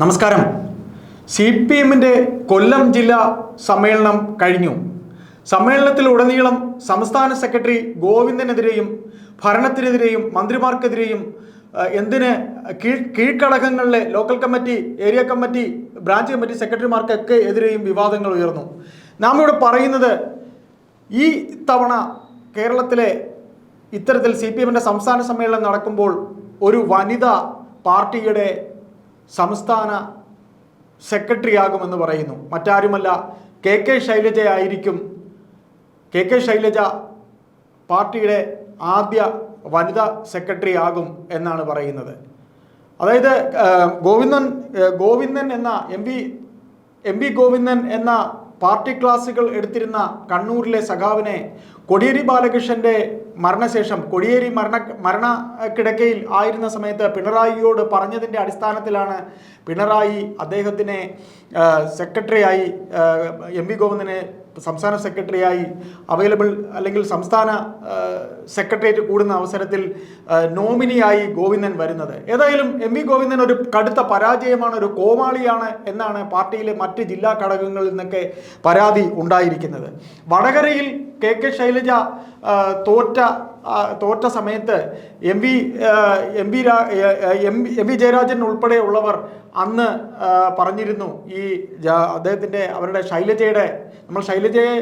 നമസ്കാരം. C P എമ്മിന്റെ കൊല്ലം ജില്ലാ സമ്മേളനം കഴിഞ്ഞു. സമ്മേളനത്തിൽ ഉടനീളം സംസ്ഥാന സെക്രട്ടറി ഗോവിന്ദനെതിരെയും ഭരണത്തിനെതിരെയും മന്ത്രിമാർക്കെതിരെയും എന്തിന് കീഴ് കീഴ്ഘടകങ്ങളിലെ local committee area committee branch committee സെക്രട്ടറിമാർക്കൊക്കെ എതിരെയും വിവാദങ്ങൾ ഉയർന്നു. നാം ഇവിടെ പറയുന്നത് ഈ തവണ കേരളത്തിലെ ഇത്തരത്തിൽ സി പി എമ്മിന്റെ സംസ്ഥാന സമ്മേളനം നടക്കുമ്പോൾ ഒരു വനിത പാർട്ടിയുടെ സംസ്ഥാന സെക്രട്ടറി ആകുമെന്ന് പറയുന്നു. മറ്റാരുമല്ല കെ കെ ശൈലജയായിരിക്കും കെ കെ ശൈലജ പാർട്ടിയുടെ ആദ്യ വനിതാ സെക്രട്ടറി ആകും എന്നാണ് പറയുന്നത്. അതായത് ഗോവിന്ദൻ ഗോവിന്ദൻ എന്ന എം പി എം ഗോവിന്ദൻ എന്ന പാർട്ടി ക്ലാസുകൾ എടുത്തിരുന്ന കണ്ണൂരിലെ സഖാവിനെ കൊടിയേരി ബാലകൃഷ്ണന്റെ മരണശേഷം കൊടിയേരി മരണ മരണ കിടക്കയിൽ ആയിരുന്ന സമയത്ത് പിണറായിയോട് പറഞ്ഞതിന്റെ അടിസ്ഥാനത്തിലാണ് പിണറായി അദ്ദേഹത്തിനെ സെക്രട്ടറിയായി എം വി ഗോവിന്ദനെ സംസ്ഥാന സെക്രട്ടറിയായി അവൈലബിൾ അല്ലെങ്കിൽ സംസ്ഥാന സെക്രട്ടേറിയറ്റ് കൂടുന്ന അവസരത്തിൽ നോമിനിയായി ഗോവിന്ദൻ വരുന്നത്. ഏതായാലും എം വി ഗോവിന്ദൻ ഒരു കടുത്ത പരാജയമാണ് ഒരു കോമാളിയാണ് എന്നാണ് പാർട്ടിയിലെ മറ്റ് ജില്ലാ ഘടകങ്ങളിൽ നിന്നൊക്കെ പരാതി ഉണ്ടായിരിക്കുന്നത്. വടകരയിൽ കെ കെ ശൈലജ തോറ്റ തോറ്റ സമയത്ത് എം വി എം വി രാ- എ- എ- വി ജയരാജൻ ഉൾപ്പെടെയുള്ളവർ അന്ന് പറഞ്ഞിരുന്നു ഈ അദ്ദേഹത്തിന്റെ അവരുടെ ശൈലജയുടെ നമ്മൾ ശൈലജയെ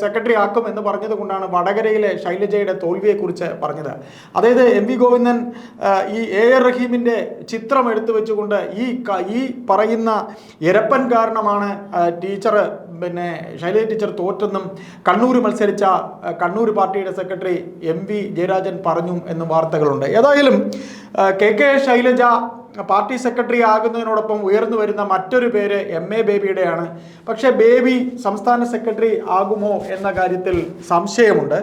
സെക്രട്ടറി ആക്കും എന്ന് പറഞ്ഞത് കൊണ്ടാണ് വടകരയിലെ ശൈലജയുടെ തോൽവിയെക്കുറിച്ച് പറഞ്ഞത്. അതായത് എം വി ഗോവിന്ദൻ ഈ എ ആർ റഹീമിന്റെ ചിത്രം എടുത്തു വെച്ചുകൊണ്ട് ഈ ഈ പറയുന്ന ഇരപ്പൻ കാരണമാണ് ടീച്ചർ പിന്നെ ശൈലജ ടീച്ചർ തോറ്റെന്നും കണ്ണൂർ മത്സരിച്ച കണ്ണൂർ പാർട്ടിയുടെ സെക്രട്ടറി എം വി ജയരാജൻ പറഞ്ഞു എന്നും വാർത്തകളുണ്ട്. ഏതായാലും K K Shailaja party secretary ആകുന്നതിനോടൊപ്പം ഉയർന്നു വരുന്ന മറ്റൊരു പേര് എം എ ബേബിയുടെയാണ്. പക്ഷേ ബേബി സംസ്ഥാന സെക്രട്ടറി ആകുമോ എന്ന കാര്യത്തിൽ സംശയമുണ്ട്.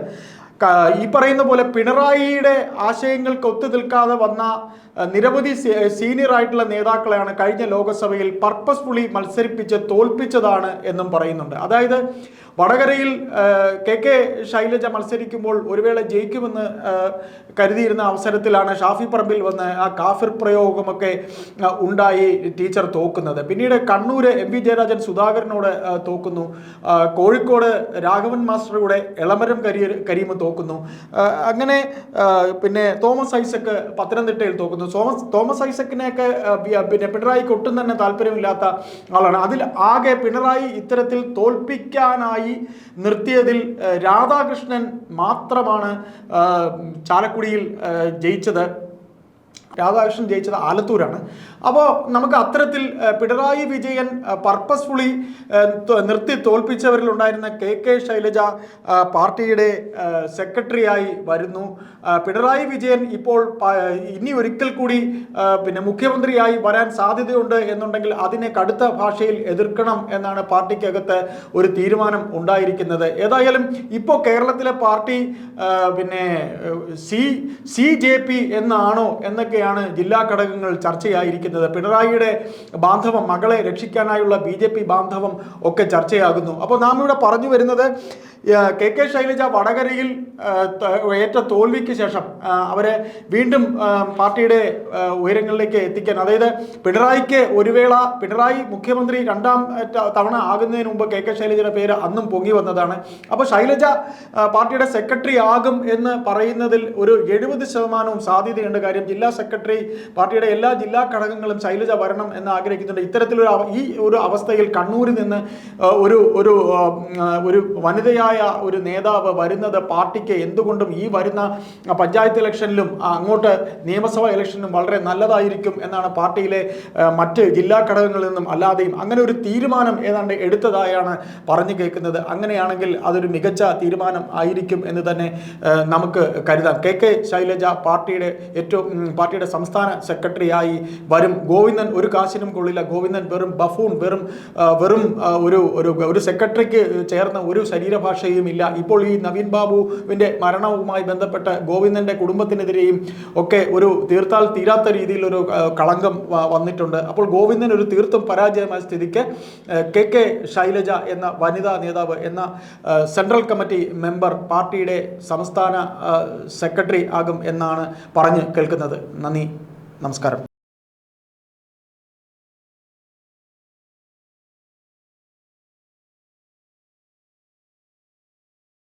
ഈ പറയുന്ന പോലെ പിണറായിയുടെ ആശയങ്ങൾക്ക് ഒത്തു നിൽക്കാതെ വന്ന നിരവധി സീനിയർ ആയിട്ടുള്ള നേതാക്കളെയാണ് കഴിഞ്ഞ ലോകസഭയിൽ പർപ്പസ്ഫുള്ളി മത്സരിപ്പിച്ച് തോൽപ്പിച്ചതാണ് എന്നും പറയുന്നുണ്ട്. അതായത് വടകരയിൽ കെ കെ ശൈലജ മത്സരിക്കുമ്പോൾ ഒരു വേള ജയിക്കുമെന്ന് കരുതിയിരുന്ന അവസരത്തിലാണ് ഷാഫി പറമ്പിൽ വന്ന് ആ കാഫിർ പ്രയോഗമൊക്കെ ഉണ്ടായി ടീച്ചർ തോക്കുന്നത്. പിന്നീട് കണ്ണൂര് എം വി ജയരാജൻ സുധാകരനോട് തോക്കുന്നു. കോഴിക്കോട് രാഘവൻ മാസ്റ്ററുടെ എളമരം കരിയ കരീം തോക്കുന്നു. അങ്ങനെ പിന്നെ തോമസ് ഐസക്ക് പത്തനംതിട്ടയിൽ തോക്കുന്നു. തോമസ് തോമസ് ഐസക്കിനെയൊക്കെ പിന്നെ പിണറായിക്ക് ഒട്ടും തന്നെ താല്പര്യമില്ലാത്ത ആളാണ്. അതിൽ ആകെ പിണറായി ഇത്തരത്തിൽ തോൽപ്പിക്കാനായി നിർത്തിയതിൽ രാധാകൃഷ്ണൻ മാത്രമാണ് ചാലക്കുടിയിൽ ജയിച്ചത്. രാധാകൃഷ്ണൻ ജയിച്ചത് ആലത്തൂരാണ്. അപ്പോൾ നമുക്ക് അത്തരത്തിൽ പിണറായി വിജയൻ പർപ്പസ്ഫുള്ളി നിർത്തി തോൽപ്പിച്ചവരിലുണ്ടായിരുന്ന കെ കെ ശൈലജ പാർട്ടിയുടെ സെക്രട്ടറിയായി വരുന്നു. പിണറായി വിജയൻ ഇപ്പോൾ ഇനി ഒരിക്കൽ കൂടി പിന്നെ മുഖ്യമന്ത്രിയായി വരാൻ സാധ്യതയുണ്ട് എന്നുണ്ടെങ്കിൽ അതിനെ കടുത്ത ഭാഷയിൽ എതിർക്കണം എന്നാണ് പാർട്ടിക്കകത്ത് ഒരു തീരുമാനം ഉണ്ടായിരിക്കുന്നത്. ഏതായാലും ഇപ്പോൾ കേരളത്തിലെ പാർട്ടി പിന്നെ സി സി ജെ പി എന്നാണോ എന്നൊക്കെയാണ് ജില്ലാ ഘടകങ്ങൾ ചർച്ചയായിരിക്കുന്നത്. പിണറായിയുടെ ബാന്ധവം മകളെ രക്ഷിക്കാനായുള്ള ബി ജെ പി ബാന്ധവം ഒക്കെ ചർച്ചയാകുന്നു. അപ്പോൾ നാം ഇവിടെ പറഞ്ഞു വരുന്നത് കെ കെ ശൈലജ വടകരയിൽ ഏറ്റ തോൽവിക്ക് ശേഷം അവരെ വീണ്ടും പാർട്ടിയുടെ ഉയരങ്ങളിലേക്ക് എത്തിക്കാൻ. അതായത് പിണറായിക്ക് ഒരു വേള പിണറായി മുഖ്യമന്ത്രി രണ്ടാം തവണ ആകുന്നതിന് മുമ്പ് കെ കെ ശൈലജയുടെ പേര് അന്നും പൊങ്ങി വന്നതാണ്. അപ്പോൾ ശൈലജ പാർട്ടിയുടെ സെക്രട്ടറി ആകും എന്ന് പറയുന്നതിൽ ഒരു എഴുപത് ശതമാനവും സാധ്യതയുണ്ട് കാര്യം ജില്ലാ സെക്രട്ടറി പാർട്ടിയുടെ എല്ലാ ജില്ലാ ഘടകങ്ങളും ശൈലജ വരണം എന്ന് ആഗ്രഹിക്കുന്നുണ്ട്. ഇത്തരത്തിലൊരു ഈ ഒരു അവസ്ഥയിൽ കണ്ണൂരിൽ നിന്ന് ഒരു ഒരു ഒരു വനിതയായ ഒരു നേതാവ് വരുന്നത് പാർട്ടിക്ക് എന്തുകൊണ്ടും ഈ വരുന്ന പഞ്ചായത്ത് ഇലക്ഷനിലും അങ്ങോട്ട് നിയമസഭാ ഇലക്ഷനിലും വളരെ നല്ലതായിരിക്കും എന്നാണ് പാർട്ടിയിലെ മറ്റ് ജില്ലാ ഘടകങ്ങളിൽ നിന്നും അല്ലാതെയും അങ്ങനെ ഒരു തീരുമാനം ഏതാണ്ട് എടുത്തതായാണ് പറഞ്ഞു കേൾക്കുന്നത്. അങ്ങനെയാണെങ്കിൽ അതൊരു മികച്ച തീരുമാനം ആയിരിക്കും എന്ന് തന്നെ നമുക്ക് കരുതാം. കെ കെ ശൈലജ പാർട്ടിയുടെ ഏറ്റവും പാർട്ടിയുടെ സംസ്ഥാന സെക്രട്ടറിയായി വരും ഗോവിന്ദൻ ഒരു കാശിനും കൊള്ളില്ല. ഗോവിന്ദൻ വെറും ബഫൂൺ വെറും വെറും ഒരു ഒരു ഒരു സെക്രട്ടറിക്ക് ചേർന്ന ഒരു ശരീരഭാഷയും ഇല്ല. ഇപ്പോൾ ഈ നവീൻ ബാബുവിന്റെ മരണവുമായി ബന്ധപ്പെട്ട് ഗോവിന്ദന്റെ കുടുംബത്തിനെതിരെയും ഒക്കെ ഒരു തീർത്താൽ തീരാത്ത രീതിയിലൊരു കളങ്കം വന്നിട്ടുണ്ട്. അപ്പോൾ ഗോവിന്ദൻ ഒരു തീർത്തും പരാജയമായ സ്ഥിതിക്ക് കെ കെ ശൈലജ എന്ന വനിതാ നേതാവ് എന്ന സെൻട്രൽ കമ്മിറ്റി മെമ്പർ പാർട്ടിയുടെ സംസ്ഥാന സെക്രട്ടറി ആകും എന്നാണ് പറഞ്ഞ് കേൾക്കുന്നത്. നന്ദി. നമസ്കാരം.